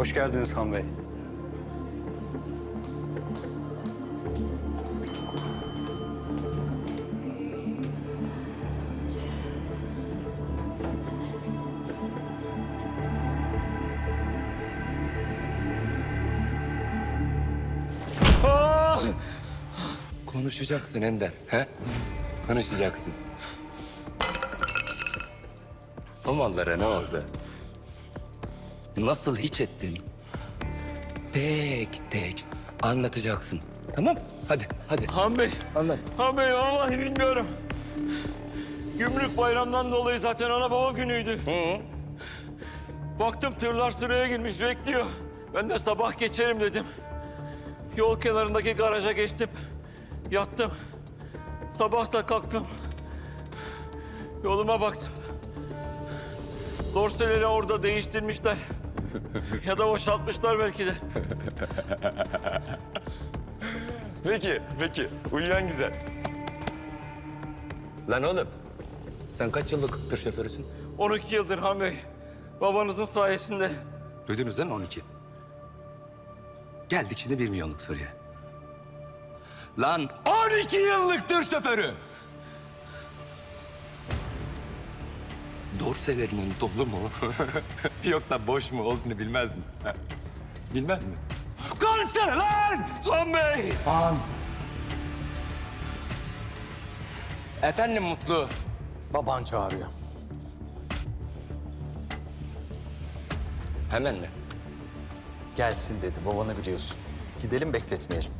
Hoş geldiniz Han Bey. Konuşacaksın Ender. He? Konuşacaksın. O mallara ne oldu? Nasıl hiç ettin? Tek tek anlatacaksın. Tamam? Hadi, hadi. Han Bey, Anlat. Han Bey vallahi bilmiyorum. Gümrük bayramdan dolayı zaten ana baba günüydü. Hı. Baktım tırlar sıraya girmiş bekliyor. Ben de sabah geçerim dedim. Yol kenarındaki garaja geçtim. Yattım. Sabah da kalktım. Yoluma baktım. Dorseleri orada değiştirmişler. ya da boşaltmışlar belki de. Peki, peki. Uyuyan güzel. Lan oğlum, sen kaç yıllık tır şoförüsün? 12 yıldır Han Bey. Babanızın sayesinde. Duydunuz değil mi 12? Geldik şimdi bir milyonluk soruya. Lan 12 yıllık tır şoförü! Dorselerinin dolu mu yoksa boş mu olduğunu bilmez mi? Ha? Bilmez mi? Konuşsana lan! Han Bey! Efendim Mutlu. Baban çağırıyor. Hemen mi? Gelsin dedi. Babanı biliyorsun. Gidelim bekletmeyelim.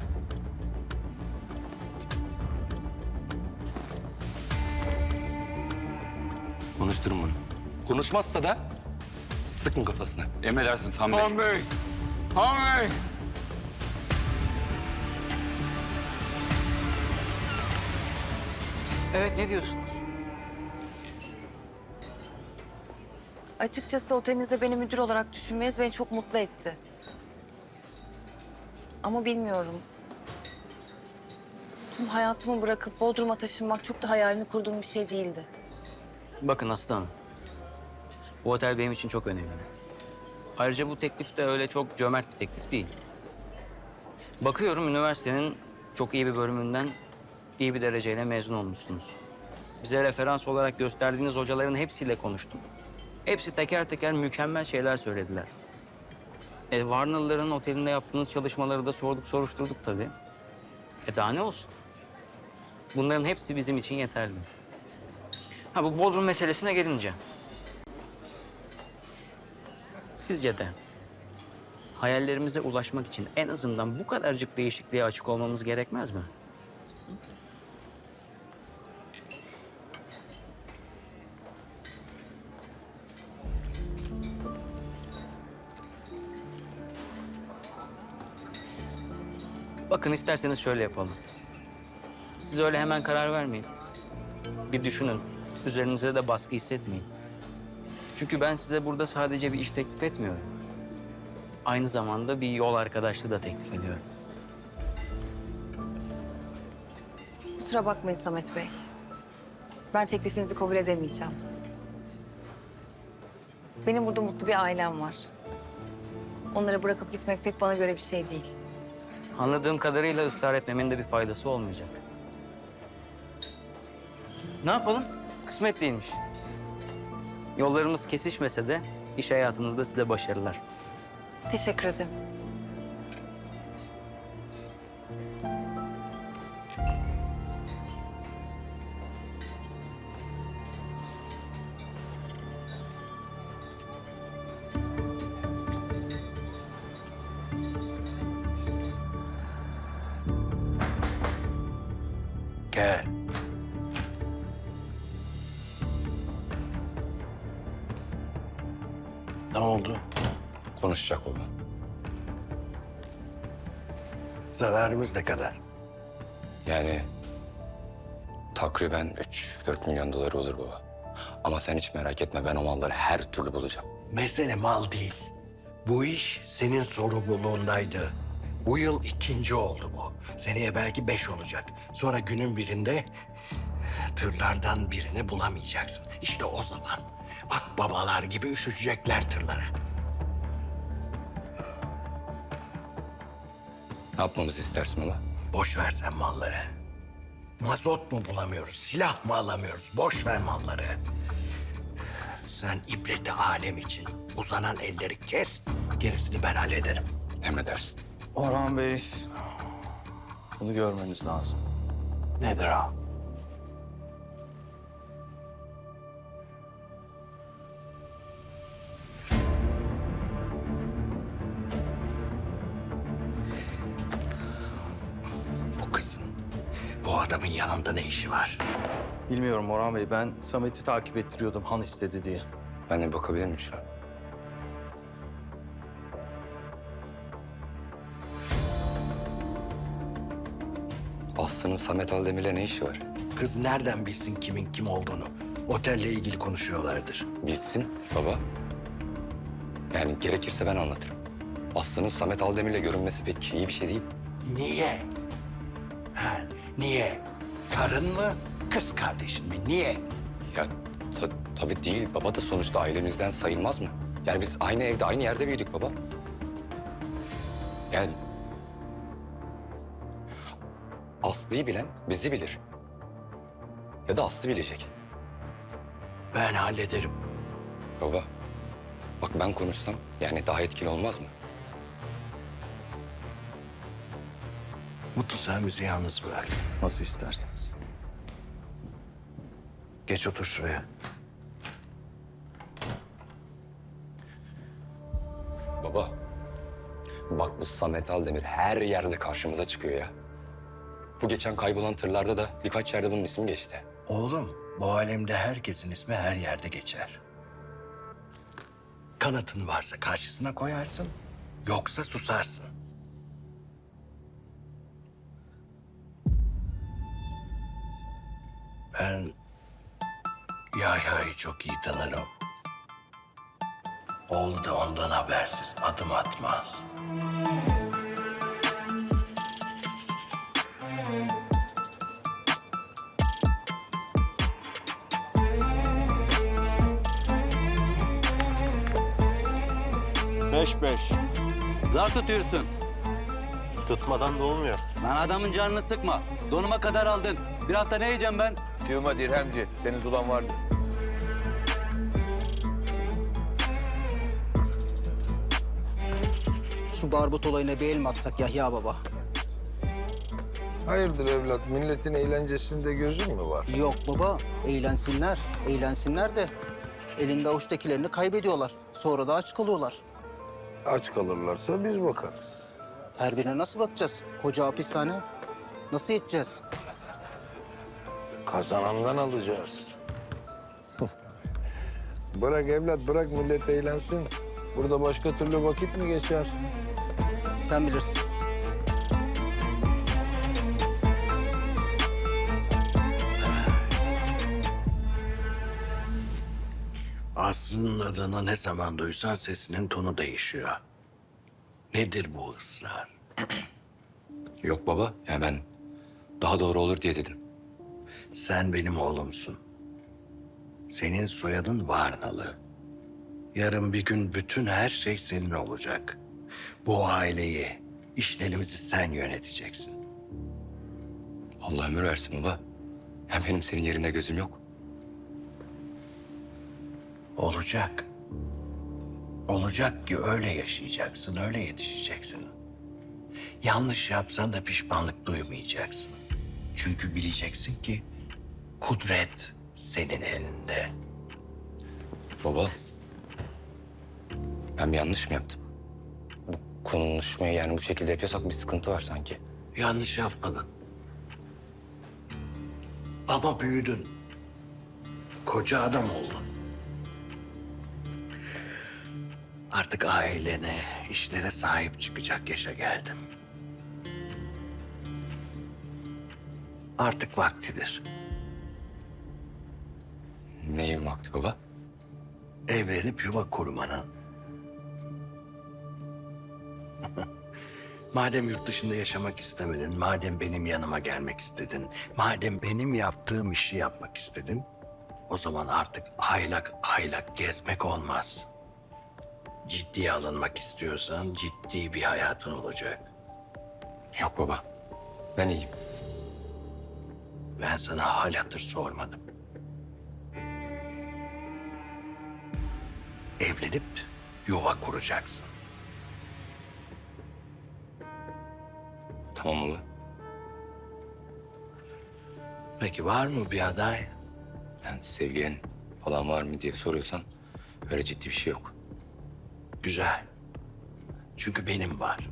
Konuşturun bunu. Konuşmazsa da sıkın kafasına. Emredersiniz Han Bey. Han Bey! Han Bey! Evet ne diyorsunuz? Açıkçası otelinizde beni müdür olarak düşünmeniz beni çok mutlu etti. Ama bilmiyorum. Tüm hayatımı bırakıp Bodrum'a taşınmak çok da hayalini kurduğum bir şey değildi. Bakın aslanım. Bu otel benim için çok önemli. Ayrıca bu teklif de öyle çok cömert bir teklif değil. Bakıyorum üniversitenin çok iyi bir bölümünden iyi bir dereceyle mezun olmuşsunuz. Bize referans olarak gösterdiğiniz hocaların hepsiyle konuştum. Hepsi teker teker mükemmel şeyler söylediler. E, Warner'ların otelinde yaptığınız çalışmaları da sorduk soruşturduk tabii. E daha ne olsun? Bunların hepsi bizim için yeterli. Ha bu Bodrum meselesine gelince. Sizce de hayallerimize ulaşmak için en azından bu kadarcık değişikliğe açık olmamız gerekmez mi? Bakın isterseniz şöyle yapalım. Siz öyle hemen karar vermeyin. Bir düşünün. Üzerinize de baskı hissetmeyin. Çünkü ben size burada sadece bir iş teklif etmiyorum. Aynı zamanda bir yol arkadaşlığı da teklif ediyorum. Kusura bakmayın Samet Bey. Ben teklifinizi kabul edemeyeceğim. Benim burada mutlu bir ailem var. Onları bırakıp gitmek pek bana göre bir şey değil. Anladığım kadarıyla ısrar etmemin de bir faydası olmayacak. Ne yapalım? Kısmet değilmiş. Yollarımız kesişmese de iş hayatınızda size başarılar. Teşekkür ederim. Gel. Ne oldu? Konuşacak o. Zararımız ne kadar? Yani takriben 3-4 milyon doları olur baba. Ama sen hiç merak etme ben o malları her türlü bulacağım. Mesele mal değil. Bu iş senin sorumluluğundaydı. Bu yıl ikinci oldu bu. Seneye belki beş olacak. Sonra günün birinde tırlardan birini bulamayacaksın. İşte o zaman akbabalar gibi üşüşecekler tırlara. Ne yapmamızı istersin baba? Boş versen malları. Mazot mu bulamıyoruz, silah mı alamıyoruz? Boş ver malları. Sen ibreti alem için uzanan elleri kes, gerisini ben hallederim. Emredersin. Orhan Bey, bunu görmeniz lazım. Nedir abi? Adamın yanında ne işi var? Bilmiyorum Orhan Bey, ben Samet'i takip ettiriyordum Han istedi diye. Ben de bir bakabilir miyim şu an? Aslı'nın Samet Aldemir'le ne işi var? Kız nereden bilsin kimin kim olduğunu? Otelle ilgili konuşuyorlardır. Bilsin baba. Yani gerekirse ben anlatırım. Aslı'nın Samet Aldemir'le görünmesi pek iyi bir şey değil. Niye? Ha, niye? Karın mı, kız kardeşin mi? Niye? Ya ta- tabii değil. Baba da sonuçta ailemizden sayılmaz mı? Yani biz aynı evde, aynı yerde büyüdük baba. Yani... Aslı'yı bilen bizi bilir. Ya da Aslı bilecek. Ben hallederim. Baba, bak ben konuşsam yani daha etkili olmaz mı? Mutlu sen bizi yalnız bırak. Nasıl isterseniz. Geç otur şuraya. Baba, bak bu Samet Aldemir her yerde karşımıza çıkıyor ya. Bu geçen kaybolan tırlarda da birkaç yerde bunun ismi geçti. Oğlum, bu alemde herkesin ismi her yerde geçer. Kanıtın varsa karşısına koyarsın, yoksa susarsın. Ben Yahya'yı çok iyi tanırım. Oğlu da ondan habersiz adım atmaz. Beş beş. Zar tutuyorsun. Tutmadan da olmuyor. Lan adamın canını sıkma. Donuma kadar aldın. Bir hafta ne yiyeceğim ben? Cığıma dirhemci. Senin zulan vardır. Şu barbut olayına bir el mi atsak Yahya baba? Hayırdır evlat, milletin eğlencesinde gözün mü var? Yok baba, eğlensinler. Eğlensinler de elinde avuçtakilerini kaybediyorlar. Sonra da aç kalıyorlar. Aç kalırlarsa biz bakarız. Her birine nasıl bakacağız? Koca hapishane. Nasıl yeteceğiz? Kazanandan alacağız. bırak evlat, bırak millet eğlensin. Burada başka türlü vakit mi geçer? Sen bilirsin. Aslı'nın adını ne zaman duysan sesinin tonu değişiyor. Nedir bu ısrar? Yok baba, ya ben daha doğru olur diye dedim. Sen benim oğlumsun. Senin soyadın Varnalı. Yarın bir gün bütün her şey senin olacak. Bu aileyi, işlerimizi sen yöneteceksin. Allah ömür versin baba. Hem benim senin yerinde gözüm yok. Olacak. Olacak ki öyle yaşayacaksın, öyle yetişeceksin. Yanlış yapsan da pişmanlık duymayacaksın. Çünkü bileceksin ki kudret senin elinde. Baba, ben bir yanlış mı yaptım? Bu konuşmayı yani bu şekilde yapıyorsak bir sıkıntı var sanki. Yanlış yapmadın. Ama büyüdün. Koca adam oldun. Artık ailene, işlere sahip çıkacak yaşa geldim. Artık vaktidir. Vakti baba? Evlenip yuva kurmanın. madem yurt dışında yaşamak istemedin, madem benim yanıma gelmek istedin, madem benim yaptığım işi yapmak istedin, o zaman artık aylak aylak gezmek olmaz. Ciddiye alınmak istiyorsan ciddi bir hayatın olacak. Yok baba. Ben iyiyim. Ben sana hal hatır sormadım. Evlenip yuva kuracaksın. Tamam baba. Peki var mı bir aday? Yani sevgiyen falan var mı diye soruyorsan öyle ciddi bir şey yok. Güzel. Çünkü benim var.